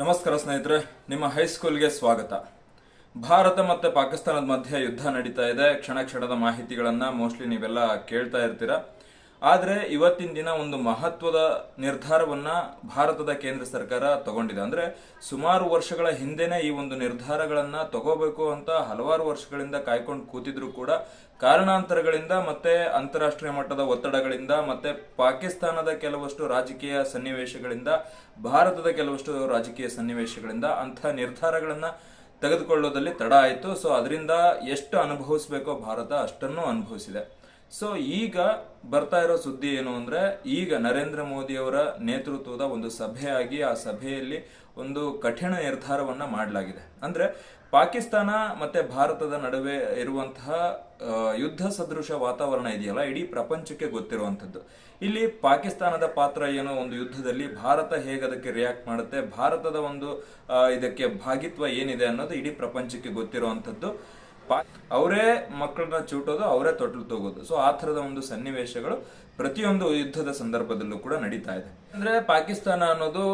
ನಮಸ್ಕಾರ ಸ್ನೇಹಿತರೆ, ನಿಮ್ಮ ಹೈಸ್ಕೂಲ್ಗೆ ಸ್ವಾಗತ. ಭಾರತ ಮತ್ತು ಪಾಕಿಸ್ತಾನದ ಮಧ್ಯೆ ಯುದ್ಧ ನಡೀತಾ ಇದೆ. ಕ್ಷಣ ಕ್ಷಣದ ಮಾಹಿತಿಗಳನ್ನು ಮೋಸ್ಟ್ಲಿ ನೀವೆಲ್ಲ ಕೇಳ್ತಾ ಇರ್ತೀರಾ. ಆದ್ರೆ ಇವತ್ತಿನ ದಿನ ಒಂದು ಮಹತ್ವದ ನಿರ್ಧಾರವನ್ನ ಭಾರತದ ಕೇಂದ್ರ ಸರ್ಕಾರ ತಗೊಂಡಿದೆ. ಅಂದ್ರೆ ಸುಮಾರು ವರ್ಷಗಳ ಹಿಂದೆನೆ ಈ ಒಂದು ನಿರ್ಧಾರಗಳನ್ನ ತಗೋಬೇಕು ಅಂತ ಹಲವಾರು ವರ್ಷಗಳಿಂದ ಕಾಯ್ಕೊಂಡು ಕೂತಿದ್ರು ಕೂಡ ಕಾರಣಾಂತರಗಳಿಂದ ಮತ್ತೆ ಅಂತಾರಾಷ್ಟ್ರೀಯ ಮಟ್ಟದ ಒತ್ತಡಗಳಿಂದ ಮತ್ತೆ ಪಾಕಿಸ್ತಾನದ ಕೆಲವಷ್ಟು ರಾಜಕೀಯ ಸನ್ನಿವೇಶಗಳಿಂದ, ಭಾರತದ ಕೆಲವಷ್ಟು ರಾಜಕೀಯ ಸನ್ನಿವೇಶಗಳಿಂದ ಅಂಥ ನಿರ್ಧಾರಗಳನ್ನ ತೆಗೆದುಕೊಳ್ಳೋದಲ್ಲಿ ತಡ ಆಯಿತು. ಸೊ ಅದರಿಂದ ಎಷ್ಟು ಅನುಭವಿಸಬೇಕೋ ಭಾರತ ಅಷ್ಟನ್ನು ಅನುಭವಿಸಿದೆ. ಸೊ ಈಗ ಬರ್ತಾ ಇರೋ ಸುದ್ದಿ ಏನು ಅಂದ್ರೆ, ಈಗ ನರೇಂದ್ರ ಮೋದಿ ಅವರ ನೇತೃತ್ವದ ಒಂದು ಸಭೆ ಆಗಿ ಆ ಸಭೆಯಲ್ಲಿ ಒಂದು ಕಠಿಣ ನಿರ್ಧಾರವನ್ನ ಮಾಡಲಾಗಿದೆ. ಅಂದ್ರೆ ಪಾಕಿಸ್ತಾನ ಮತ್ತೆ ಭಾರತದ ನಡುವೆ ಇರುವಂತಹ ಯುದ್ಧ ಸದೃಶ ವಾತಾವರಣ ಇದೆಯಲ್ಲ, ಇಡೀ ಪ್ರಪಂಚಕ್ಕೆ ಗೊತ್ತಿರುವಂಥದ್ದು. ಇಲ್ಲಿ ಪಾಕಿಸ್ತಾನದ ಪಾತ್ರ ಏನೋ? ಒಂದು ಯುದ್ಧದಲ್ಲಿ ಭಾರತ ಹೇಗೆ ಅದಕ್ಕೆ ರಿಯಾಕ್ಟ್ ಮಾಡುತ್ತೆ? ಭಾರತದ ಒಂದು ಇದಕ್ಕೆ ಭಾಗಿತ್ವ ಏನಿದೆ ಅನ್ನೋದು ಇಡೀ ಪ್ರಪಂಚಕ್ಕೆ ಗೊತ್ತಿರುವಂತದ್ದು ಅವರೇ ಮಕ್ಕಳನ್ನ ಚೂಟೋದು, ಅವರೇ ತೊಟ್ಟಲು ತಗೋದು. ಸೊ ಆ ತರದ ಒಂದು ಸನ್ನಿವೇಶಗಳು ಪ್ರತಿಯೊಂದು ಯುದ್ಧದ ಸಂದರ್ಭದಲ್ಲೂ ಕೂಡ ನಡೀತಾ ಇದೆ. ಅಂದ್ರೆ ಪಾಕಿಸ್ತಾನ ಅನ್ನೋದು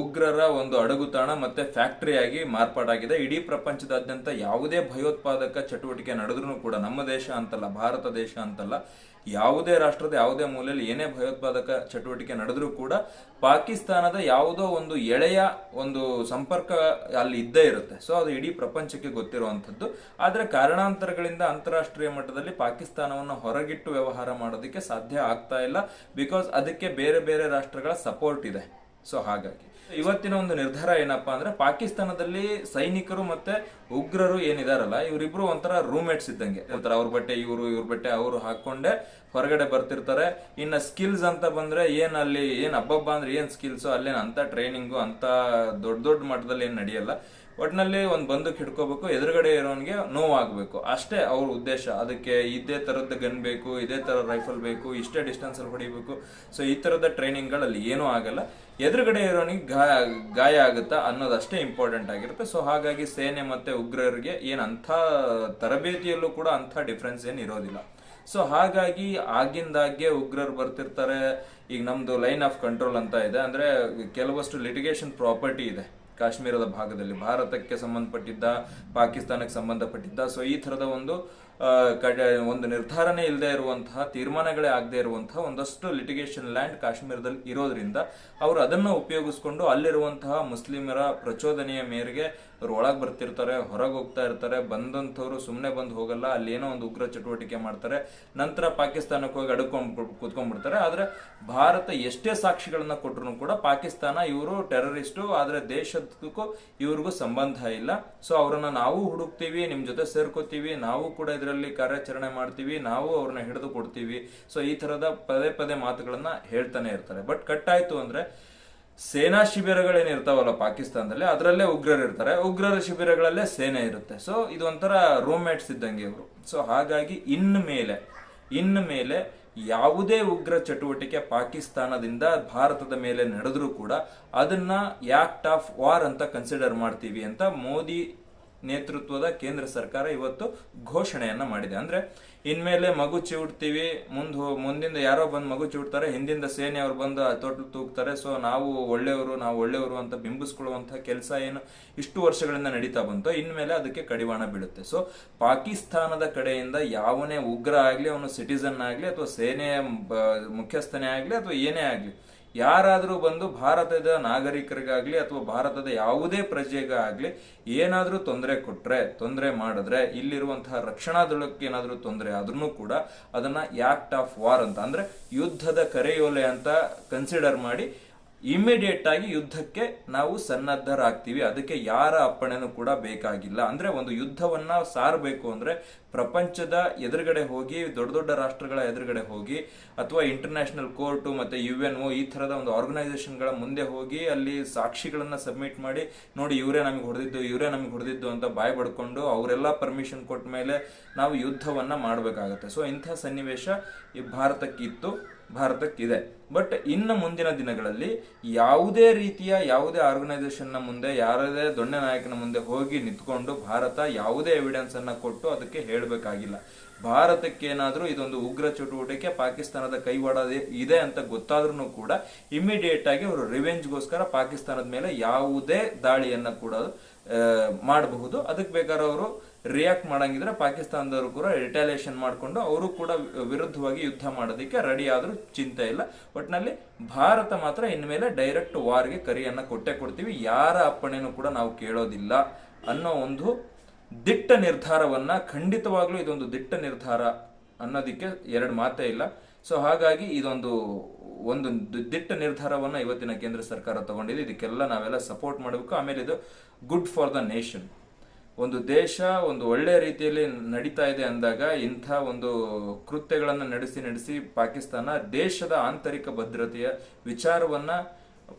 ಉಗ್ರರ ಒಂದು ಅಡಗುತಾಣ ಮತ್ತೆ ಫ್ಯಾಕ್ಟರಿಯಾಗಿ ಮಾರ್ಪಾಡಾಗಿದೆ. ಇಡೀ ಪ್ರಪಂಚದಾದ್ಯಂತ ಯಾವುದೇ ಭಯೋತ್ಪಾದಕ ಚಟುವಟಿಕೆ ನಡೆದ್ರೂ ಕೂಡ ನಮ್ಮ ದೇಶ ಅಂತಲ್ಲ, ಭಾರತ ದೇಶ ಅಂತಲ್ಲ ಯಾವುದೇ ರಾಷ್ಟ್ರದ ಯಾವುದೇ ಮೂಲೆಯಲ್ಲಿ ಏನೇ ಭಯೋತ್ಪಾದಕ ಚಟುವಟಿಕೆ ನಡೆದ್ರೂ ಕೂಡ ಪಾಕಿಸ್ತಾನದ ಯಾವುದೋ ಒಂದು ಎಳೆಯ ಒಂದು ಸಂಪರ್ಕ ಅಲ್ಲಿ ಇದ್ದೇ ಇರುತ್ತೆ. ಸೊ ಅದು ಇಡೀ ಪ್ರಪಂಚಕ್ಕೆ ಗೊತ್ತಿರುವಂಥದ್ದು. ಆದರೆ ಕಾರಣಾಂತರಗಳಿಂದ ಅಂತಾರಾಷ್ಟ್ರೀಯ ಮಟ್ಟದಲ್ಲಿ ಪಾಕಿಸ್ತಾನವನ್ನು ಹೊರಗಿಟ್ಟು ವ್ಯವಹಾರ ಮಾಡೋದಕ್ಕೆ ಸಾಧ್ಯ ಆಗ್ತಾ ಇಲ್ಲ. ಬಿಕಾಸ್ ಅದಕ್ಕೆ ಬೇರೆ ಬೇರೆ ರಾಷ್ಟ್ರಗಳ ಸಪೋರ್ಟ್ ಇದೆ. ಸೊ ಹಾಗಾಗಿ. ಇವತ್ತಿನ ಒಂದು ನಿರ್ಧಾರ ಏನಪ್ಪಾ ಅಂದ್ರೆ, ಪಾಕಿಸ್ತಾನದಲ್ಲಿ ಸೈನಿಕರು ಮತ್ತೆ ಉಗ್ರರು ಏನಿದಾರಲ್ಲ, ಇವರಿಬ್ರು ಒಂಥರ ರೂಮ್ಮೇಟ್ಸ್ ಇದ್ದಂಗೆ. ಒಂಥರ ಅವ್ರ ಬಟ್ಟೆ ಇವರು, ಇವ್ರ ಬಟ್ಟೆ ಅವರು ಹಾಕೊಂಡೆ ಹೊರಗಡೆ ಬರ್ತಿರ್ತಾರೆ. ಇನ್ನ ಸ್ಕಿಲ್ಸ್ ಅಂತ ಬಂದ್ರೆ, ಏನ್ ಅಲ್ಲಿ, ಏನ್ ಹಬ್ಬಬ್ಬ ಅಂದ್ರೆ ಏನ್ ಸ್ಕಿಲ್ಸ್ ಅಲ್ಲೇನು ಅಂತ ಟ್ರೈನಿಂಗು ಅಂತ ದೊಡ್ಡ ದೊಡ್ಡ ಮಟ್ಟದಲ್ಲಿ ಏನ್ ನಡೆಯಲ್ಲ. ಒಟ್ನಲ್ಲಿ ಒಂದು ಬಂದೂಕ್ ಹಿಡ್ಕೋಬೇಕು, ಎದುರುಗಡೆ ಇರೋನ್ಗೆ ನೋವಾಗಬೇಕು. ಅಷ್ಟೇ ಅವ್ರ ಉದ್ದೇಶ. ಅದಕ್ಕೆ ಇದೇ ಥರದ ಗನ್ ಬೇಕು, ಇದೇ ಥರ ರೈಫಲ್ ಬೇಕು, ಇಷ್ಟೇ ಡಿಸ್ಟೆನ್ಸಲ್ಲಿ ಹೊಡಿಬೇಕು. ಸೊ ಈ ಥರದ ಟ್ರೈನಿಂಗ್ಗಳಲ್ಲಿ ಏನೂ ಆಗಲ್ಲ. ಎದುರುಗಡೆ ಇರೋನಿಗೆ ಗಾಯ ಗಾಯ ಆಗುತ್ತಾ ಅನ್ನೋದಷ್ಟೇ ಇಂಪಾರ್ಟೆಂಟ್ ಆಗಿರುತ್ತೆ. ಸೊ ಹಾಗಾಗಿ ಸೇನೆ ಮತ್ತು ಉಗ್ರರಿಗೆ ಏನು ಅಂಥ ತರಬೇತಿಯಲ್ಲೂ ಕೂಡ ಅಂಥ ಡಿಫ್ರೆನ್ಸ್ ಏನು ಇರೋದಿಲ್ಲ. ಸೊ ಹಾಗಾಗಿ ಆಗಿಂದಾಗ್ಗೆ ಉಗ್ರರು ಬರ್ತಿರ್ತಾರೆ. ಈಗ ನಮ್ಮದು ಲೈನ್ ಆಫ್ ಕಂಟ್ರೋಲ್ ಅಂತ ಇದೆ. ಅಂದರೆ, ಕೆಲವಷ್ಟು ಲಿಟಿಗೇಷನ್ ಪ್ರಾಪರ್ಟಿ ಇದೆ. ಕಾಶ್ಮೀರದ ಭಾಗದಲ್ಲಿ ಭಾರತಕ್ಕೆ ಸಂಬಂಧಪಟ್ಟಿದ್ದ, ಪಾಕಿಸ್ತಾನಕ್ಕೆ ಸಂಬಂಧಪಟ್ಟಿದ್ದ, ಸೊ ಈ ಥರದ ಒಂದು ಒಂದು ನಿರ್ಧಾರನೇ ಇಲ್ಲದೆ ಇರುವಂತಹ, ತೀರ್ಮಾನಗಳೇ ಆಗದೆ ಇರುವಂತಹ ಒಂದಷ್ಟು ಲಿಟಿಗೇಷನ್ ಲ್ಯಾಂಡ್ ಕಾಶ್ಮೀರದಲ್ಲಿ ಇರೋದ್ರಿಂದ ಅವರು ಅದನ್ನು ಉಪಯೋಗಿಸ್ಕೊಂಡು ಅಲ್ಲಿರುವಂತಹ ಮುಸ್ಲಿಮರ ಪ್ರಚೋದನೆಯ ಮೇರೆಗೆ ಅವ್ರು ಒಳಗೆ ಬರ್ತಿರ್ತಾರೆ, ಹೊರಗೆ ಹೋಗ್ತಾ ಇರ್ತಾರೆ, ಬಂದಂಥವ್ರು ಸುಮ್ಮನೆ ಬಂದು ಹೋಗಲ್ಲ ಅಲ್ಲಿ ಏನೋ ಒಂದು ಉಗ್ರ ಚಟುವಟಿಕೆ ಮಾಡ್ತಾರೆ, ನಂತರ ಪಾಕಿಸ್ತಾನಕ್ಕೆ ಹೋಗಿ ಅಡ್ಕೊಂಡು ಕೂತ್ಕೊಂಡ್ಬಿಡ್ತಾರೆ. ಆದರೆ ಭಾರತ ಎಷ್ಟೇ ಸಾಕ್ಷಿಗಳನ್ನ ಕೊಟ್ಟರು ಕೂಡ ಪಾಕಿಸ್ತಾನ ಇವರು ಟೆರರಿಸ್ಟು, ಆದರೆ ದೇಶಕ್ಕೂ ಇವ್ರಿಗೂ ಸಂಬಂಧ ಇಲ್ಲ. ಸೊ ಅವರನ್ನ ನಾವು ಹುಡುಕ್ತೀವಿ ನಿಮ್ಮ ಜೊತೆ ಸೇರ್ಕೋತೀವಿ, ನಾವು ಕೂಡ ಇದರಲ್ಲಿ ಕಾರ್ಯಾಚರಣೆ ಮಾಡ್ತೀವಿ, ನಾವು ಅವ್ರನ್ನ ಹಿಡಿದು ಕೊಡ್ತೀವಿ. ಸೊ ಈ ಥರದ ಪದೇ ಪದೇ ಮಾತುಗಳನ್ನು ಹೇಳ್ತಾನೆ ಇರ್ತಾರೆ. ಬಟ್ ಕಟ್ಟಾಯಿತು ಅಂದ್ರೆ ಸೇನಾ ಶಿಬಿರಗಳೇನಿರ್ತಾವಲ್ಲ ಪಾಕಿಸ್ತಾನದಲ್ಲಿ, ಅದರಲ್ಲೇ ಉಗ್ರರು ಇರ್ತಾರೆ. ಉಗ್ರರ ಶಿಬಿರಗಳಲ್ಲೇ ಸೇನೆ ಇರುತ್ತೆ. ಸೊ ಇದು ಒಂಥರ ರೂಮ್ಮೇಟ್ಸ್ ಇದ್ದಂಗೆ ಇವರು. ಸೊ ಹಾಗಾಗಿ ಇನ್ನು ಮೇಲೆ ಇನ್ನು ಮೇಲೆ ಯಾವುದೇ ಉಗ್ರ ಚಟುವಟಿಕೆ ಪಾಕಿಸ್ತಾನದಿಂದ ಭಾರತದ ಮೇಲೆ ನಡೆದ್ರೂ ಕೂಡ ಅದನ್ನ ಆಕ್ಟ್ ಆಫ್ ವಾರ್ ಅಂತ ಕನ್ಸಿಡರ್ ಮಾಡ್ತೀವಿ ಅಂತ ಮೋದಿ ನೇತೃತ್ವದ ಕೇಂದ್ರ ಸರ್ಕಾರ ಇವತ್ತು ಘೋಷಣೆಯನ್ನ ಮಾಡಿದೆ. ಅಂದ್ರೆ ಇನ್ಮೇಲೆ ಮಗು ಚಿವುಡ್ತೀವಿ, ಮುಂದ್ ಮುಂದಿಂದ ಯಾರೋ ಬಂದು ಮಗು ಚಿವುಡ್ತಾರೆ, ಹಿಂದಿಂದ ಸೇನೆ ಅವ್ರು ಬಂದು ತೊಟ್ಲು ತೂಗ್ತಾರೆ. ಸೊ ನಾವು ಒಳ್ಳೆಯವರು ನಾವು ಒಳ್ಳೆಯವರು ಅಂತ ಬಿಂಬಿಸ್ಕೊಳ್ಳುವಂತಹ ಕೆಲಸ ಏನು ಇಷ್ಟು ವರ್ಷಗಳಿಂದ ನಡೀತಾ ಬಂತು. ಇನ್ಮೇಲೆ ಅದಕ್ಕೆ ಕಡಿವಾಣ ಬೀಳುತ್ತೆ. ಸೊ ಪಾಕಿಸ್ತಾನದ ಕಡೆಯಿಂದ ಯಾವನೇ ಉಗ್ರ ಆಗ್ಲಿ, ಅವನು ಸಿಟಿಸನ್ ಆಗ್ಲಿ, ಅಥವಾ ಸೇನೆಯ ಮುಖ್ಯಸ್ಥನೇ ಆಗ್ಲಿ, ಅಥವಾ ಏನೇ ಆಗ್ಲಿ ಯಾರಾದರೂ ಬಂದು ಭಾರತದ ನಾಗರಿಕರಿಗಾಗಲಿ ಅಥವಾ ಭಾರತದ ಯಾವುದೇ ಪ್ರಜೆಗಾಗಲಿ ಏನಾದರೂ ತೊಂದರೆ ಕೊಟ್ಟರೆ ತೊಂದರೆ ಮಾಡಿದ್ರೆ, ಇಲ್ಲಿರುವಂತಹ ರಕ್ಷಣಾ ದಳಕ್ಕೆ ಏನಾದರೂ ತೊಂದರೆ ಆದ್ರೂ ಕೂಡ ಅದನ್ನು ಆಕ್ಟ್ ಆಫ್ ವಾರ್ ಅಂತ, ಅಂದರೆ ಯುದ್ಧದ ಕರೆಯೋಲೆ ಅಂತ ಕನ್ಸಿಡರ್ ಮಾಡಿ ಇಮಿಡಿಯೇಟ್ ಆಗಿ ಯುದ್ಧಕ್ಕೆ ನಾವು ಸನ್ನದ್ಧರಾಗ್ತೀವಿ. ಅದಕ್ಕೆ ಯಾರ ಅಪ್ಪಣೆನೂ ಕೂಡ ಬೇಕಾಗಿಲ್ಲ. ಅಂದ್ರೆ ಒಂದು ಯುದ್ಧವನ್ನ ಸಾರಬೇಕು ಅಂದ್ರೆ ಪ್ರಪಂಚದ ಎದುರುಗಡೆ ಹೋಗಿ, ದೊಡ್ಡ ದೊಡ್ಡ ರಾಷ್ಟ್ರಗಳ ಎದುರುಗಡೆ ಹೋಗಿ, ಅಥವಾ ಇಂಟರ್ನ್ಯಾಷನಲ್ ಕೋರ್ಟು ಮತ್ತೆ ಯು ಎನ್ ಒ ಈ ತರದ ಒಂದು ಆರ್ಗನೈಸೇಷನ್ಗಳ ಮುಂದೆ ಹೋಗಿ ಅಲ್ಲಿ ಸಾಕ್ಷಿಗಳನ್ನ ಸಬ್ಮಿಟ್ ಮಾಡಿ, ನೋಡಿ ಇವರೇ ನಮಗೆ ಹೊಡೆದಿದ್ದು, ಇವರೇ ನಮಗೆ ಹೊಡೆದಿದ್ದು ಅಂತ ಬಾಯ್ ಬಡ್ಕೊಂಡು ಅವರೆಲ್ಲ ಪರ್ಮಿಷನ್ ಕೊಟ್ಟ ಮೇಲೆ ನಾವು ಯುದ್ಧವನ್ನ ಮಾಡಬೇಕಾಗತ್ತೆ. ಸೊ ಇಂಥ ಸನ್ನಿವೇಶ ಈ ಭಾರತಕ್ಕಿತ್ತು. ಭಾರತಕ್ಕಿದೆ. ಬಟ್ ಇನ್ನು ಮುಂದಿನ ದಿನಗಳಲ್ಲಿ ಯಾವುದೇ ರೀತಿಯ ಯಾವುದೇ ಆರ್ಗನೈಸೇಷನ್ನ ಮುಂದೆ, ಯಾರದೇ ದೊಣ್ಣೆ ನಾಯಕನ ಮುಂದೆ ಹೋಗಿ ನಿಂತ್ಕೊಂಡು ಭಾರತ ಯಾವುದೇ ಎವಿಡೆನ್ಸ್ ಅನ್ನ ಕೊಟ್ಟು ಅದಕ್ಕೆ ಹೇಳಬೇಕಾಗಿಲ್ಲ. ಭಾರತಕ್ಕೆ ಏನಾದರೂ ಇದೊಂದು ಉಗ್ರ ಚಟುವಟಿಕೆ, ಪಾಕಿಸ್ತಾನದ ಕೈವಾಡ ಇದೆ ಅಂತ ಗೊತ್ತಾದ್ರೂ ಕೂಡ ಇಮಿಡಿಯೇಟ್ ಆಗಿ ಅವರು ರಿವೆಂಜ್ಗೋಸ್ಕರ ಪಾಕಿಸ್ತಾನದ ಮೇಲೆ ಯಾವುದೇ ದಾಳಿಯನ್ನು ಕೂಡ ಮಾಡಬಹುದು. ಅದಕ್ಕೆ ಬೇಕಾದ್ರೆ ಅವರು ರಿಯಾಕ್ಟ್ ಮಾಡಂಗಿದ್ರೆ ಪಾಕಿಸ್ತಾನದವರು ಕೂಡ ರಿಟಾಲಿಯೇಷನ್ ಮಾಡಿಕೊಂಡು ಅವರು ಕೂಡ ವಿರುದ್ಧವಾಗಿ ಯುದ್ಧ ಮಾಡೋದಕ್ಕೆ ರೆಡಿ ಆದರೂ ಚಿಂತೆ ಇಲ್ಲ. ಒಟ್ನಲ್ಲಿ ಭಾರತ ಮಾತ್ರ ಇನ್ಮೇಲೆ ಡೈರೆಕ್ಟ್ ವಾರ್ಗೆ ಕರಿಯನ್ನ ಕೊಟ್ಟೆ ಕೊಡ್ತೀವಿ. ಯಾರ ಅಪ್ಪಣೆನೂ ಕೂಡ ನಾವು ಕೇಳೋದಿಲ್ಲ ಅನ್ನೋ ಒಂದು ದಿಟ್ಟ ನಿರ್ಧಾರವನ್ನ ಖಂಡಿತವಾಗ್ಲೂ ಇದೊಂದು ದಿಟ್ಟ ನಿರ್ಧಾರ ಅನ್ನೋದಕ್ಕೆ ಎರಡು ಮಾತೇ ಇಲ್ಲ. ಸೊ ಹಾಗಾಗಿ ಇದೊಂದು ಒಂದು ದಿಟ್ಟ ನಿರ್ಧಾರವನ್ನ ಇವತ್ತಿನ ಕೇಂದ್ರ ಸರ್ಕಾರ ತಗೊಂಡಿದೆ. ಇದಕ್ಕೆಲ್ಲ ನಾವೆಲ್ಲ ಸಪೋರ್ಟ್ ಮಾಡಬೇಕು. ಆಮೇಲೆ ಇದು ಗುಡ್ ಫಾರ್ ದ ನೇಷನ್ ಒಂದು ದೇಶ, ಒಂದು ಒಳ್ಳೆಯ ರೀತಿಯಲ್ಲಿ ನಡೀತಾ ಇದೆ ಅಂದಾಗ ಇಂಥ ಒಂದು ಕೃತ್ಯಗಳನ್ನು ನಡೆಸಿ ನಡೆಸಿ ಪಾಕಿಸ್ತಾನ ದೇಶದ ಆಂತರಿಕ ಭದ್ರತೆಯ ವಿಚಾರವನ್ನ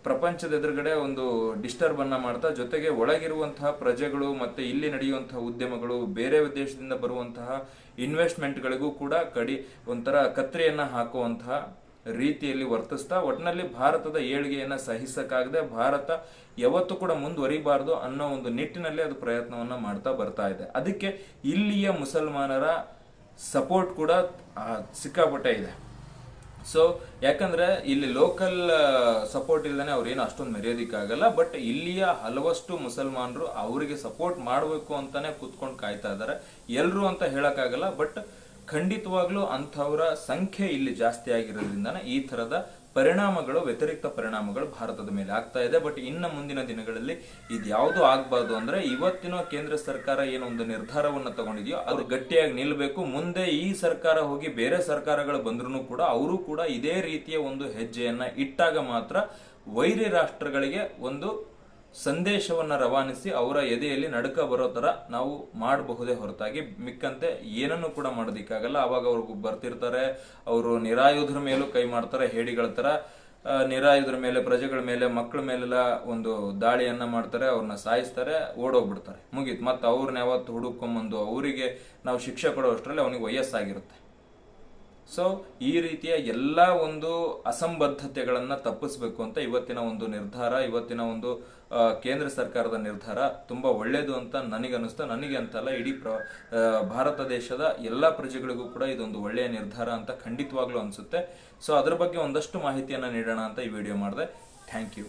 ಪ್ರಪಂಚದ ಎದುರುಗಡೆ ಒಂದು ಡಿಸ್ಟರ್ಬ್ ಅನ್ನ ಮಾಡ್ತಾ, ಜೊತೆಗೆ ಒಳಗಿರುವಂತಹ ಪ್ರಜೆಗಳು ಮತ್ತೆ ಇಲ್ಲಿ ನಡೆಯುವಂತಹ ಉದ್ಯಮಗಳು, ಬೇರೆ ದೇಶದಿಂದ ಬರುವಂತಹ ಇನ್ವೆಸ್ಟ್ಮೆಂಟ್ಗಳಿಗೂ ಕೂಡ ಕಡಿ ಒಂಥರ ಕತ್ರಿಯನ್ನ ಹಾಕುವಂತಹ ರೀತಿಯಲ್ಲಿ ವರ್ತಿಸ್ತಾ ಒಟ್ಟಿನಲ್ಲಿ ಭಾರತದ ಏಳಿಗೆಯನ್ನ ಸಹಿಸಕ್ಕಾಗದೆ ಭಾರತ ಯಾವತ್ತೂ ಕೂಡ ಮುಂದುವರಿಬಾರದು ಅನ್ನೋ ಒಂದು ನಿಟ್ಟಿನಲ್ಲಿ ಅದು ಪ್ರಯತ್ನವನ್ನ ಮಾಡ್ತಾ ಬರ್ತಾ ಇದೆ. ಅದಕ್ಕೆ ಇಲ್ಲಿಯ ಮುಸಲ್ಮಾನರ ಸಪೋರ್ಟ್ ಕೂಡ ಸಿಕ್ಕಾಪಟ್ಟೆ ಇದೆ. ಸೊ ಯಾಕಂದ್ರೆ ಇಲ್ಲಿ ಲೋಕಲ್ ಸಪೋರ್ಟ್ ಇಲ್ದೇನೆ ಅವ್ರೇನು ಅಷ್ಟೊಂದು ಮೆರೆಯೋದಿಕ್ಕಾಗಲ್ಲ, ಬಟ್ ಇಲ್ಲಿಯ ಹಲವಷ್ಟು ಮುಸಲ್ಮಾನರು ಅವರಿಗೆ ಸಪೋರ್ಟ್ ಮಾಡಬೇಕು ಅಂತಾನೆ ಕೂತ್ಕೊಂಡು ಕಾಯ್ತಾ ಇದ್ದಾರೆ. ಎಲ್ಲರೂ ಅಂತ ಹೇಳೋಕ್ಕಾಗಲ್ಲ, ಬಟ್ ಖಂಡಿತವಾಗ್ಲೂ ಅಂಥವರ ಸಂಖ್ಯೆ ಇಲ್ಲಿ ಜಾಸ್ತಿ ಆಗಿರೋದ್ರಿಂದನೇ ಈ ತರದ ಪರಿಣಾಮಗಳು, ವ್ಯತಿರಿಕ್ತ ಪರಿಣಾಮಗಳು ಭಾರತದ ಮೇಲೆ ಆಗ್ತಾ ಇದೆ. ಬಟ್ ಇನ್ನು ಮುಂದಿನ ದಿನಗಳಲ್ಲಿ ಇದ್ಯಾವುದು ಆಗ್ಬಾರ್ದು ಅಂದ್ರೆ ಇವತ್ತಿನ ಕೇಂದ್ರ ಸರ್ಕಾರ ಏನು ಒಂದು ನಿರ್ಧಾರವನ್ನು ತಗೊಂಡಿದೆಯೋ ಅದು ಗಟ್ಟಿಯಾಗಿ ನಿಲ್ಲಬೇಕು ಮುಂದೆ ಈ ಸರ್ಕಾರ ಹೋಗಿ ಬೇರೆ ಸರ್ಕಾರಗಳು ಬಂದ್ರು ಕೂಡ ಅವರು ಕೂಡ ಇದೇ ರೀತಿಯ ಒಂದು ಹೆಜ್ಜೆಯನ್ನ ಇಟ್ಟಾಗ ಮಾತ್ರ ವೈರಿ ರಾಷ್ಟ್ರಗಳಿಗೆ ಒಂದು ಸಂದೇಶವನ್ನ ರವಾನಿಸಿ ಅವರ ಎದೆಯಲ್ಲಿ ನಡುಕ ಬರೋ ಥರ ನಾವು ಮಾಡಬಹುದೇ ಹೊರತಾಗಿ ಮಿಕ್ಕಂತೆ ಏನನ್ನು ಕೂಡ ಮಾಡೋದಿಕ್ಕಾಗಲ್ಲ. ಅವಾಗ ಅವ್ರಿಗೂ ಬರ್ತಿರ್ತಾರೆ, ಅವರು ನಿರಾಯುಧರ ಮೇಲೂ ಕೈ ಮಾಡ್ತಾರೆ, ಹೇಡಿಗಳ ಥರ ನಿರಾಯುಧರ ಮೇಲೆ, ಪ್ರಜೆಗಳ ಮೇಲೆ ಮಕ್ಕಳ ಮೇಲೆಲ್ಲ ಒಂದು ದಾಳಿಯನ್ನ ಮಾಡ್ತಾರೆ, ಅವ್ರನ್ನ ಸಾಯಿಸ್ತಾರೆ, ಓಡೋಗ್ಬಿಡ್ತಾರೆ. ಮುಗೀತು. ಮತ್ತೆ ಅವ್ರನ್ನ ಯಾವತ್ತು ಹುಡುಕೊಂಬಂದು ಅವರಿಗೆ ನಾವು ಶಿಕ್ಷೆ ಕೊಡೋ ಅಷ್ಟರಲ್ಲಿ ಅವನಿಗೆ ವಯಸ್ಸಾಗಿರುತ್ತೆ. ಸೊ ಈ ರೀತಿಯ ಎಲ್ಲ ಒಂದು ಅಸಂಬದ್ಧತೆಗಳನ್ನು ತಪ್ಪಿಸಬೇಕು ಅಂತ ಇವತ್ತಿನ ಒಂದು ನಿರ್ಧಾರ, ಇವತ್ತಿನ ಒಂದು ಕೇಂದ್ರ ಸರ್ಕಾರದ ನಿರ್ಧಾರ ತುಂಬಾ ಒಳ್ಳೇದು ಅಂತ ನನಗನ್ನಿಸ್ತಾ. ನನಗೆ ಅಂತಲ್ಲ, ಇಡೀ ಪ್ರ ಭಾರತ ದೇಶದ ಎಲ್ಲ ಪ್ರಜೆಗಳಿಗೂ ಕೂಡ ಇದೊಂದು ಒಳ್ಳೆಯ ನಿರ್ಧಾರ ಅಂತ ಖಂಡಿತವಾಗ್ಲೂ ಅನ್ಸುತ್ತೆ. ಸೊ ಅದ್ರ ಬಗ್ಗೆ ಒಂದಷ್ಟು ಮಾಹಿತಿಯನ್ನ ನೀಡೋಣ ಅಂತ ಈ ವಿಡಿಯೋ ಮಾಡಿದೆ. Thank you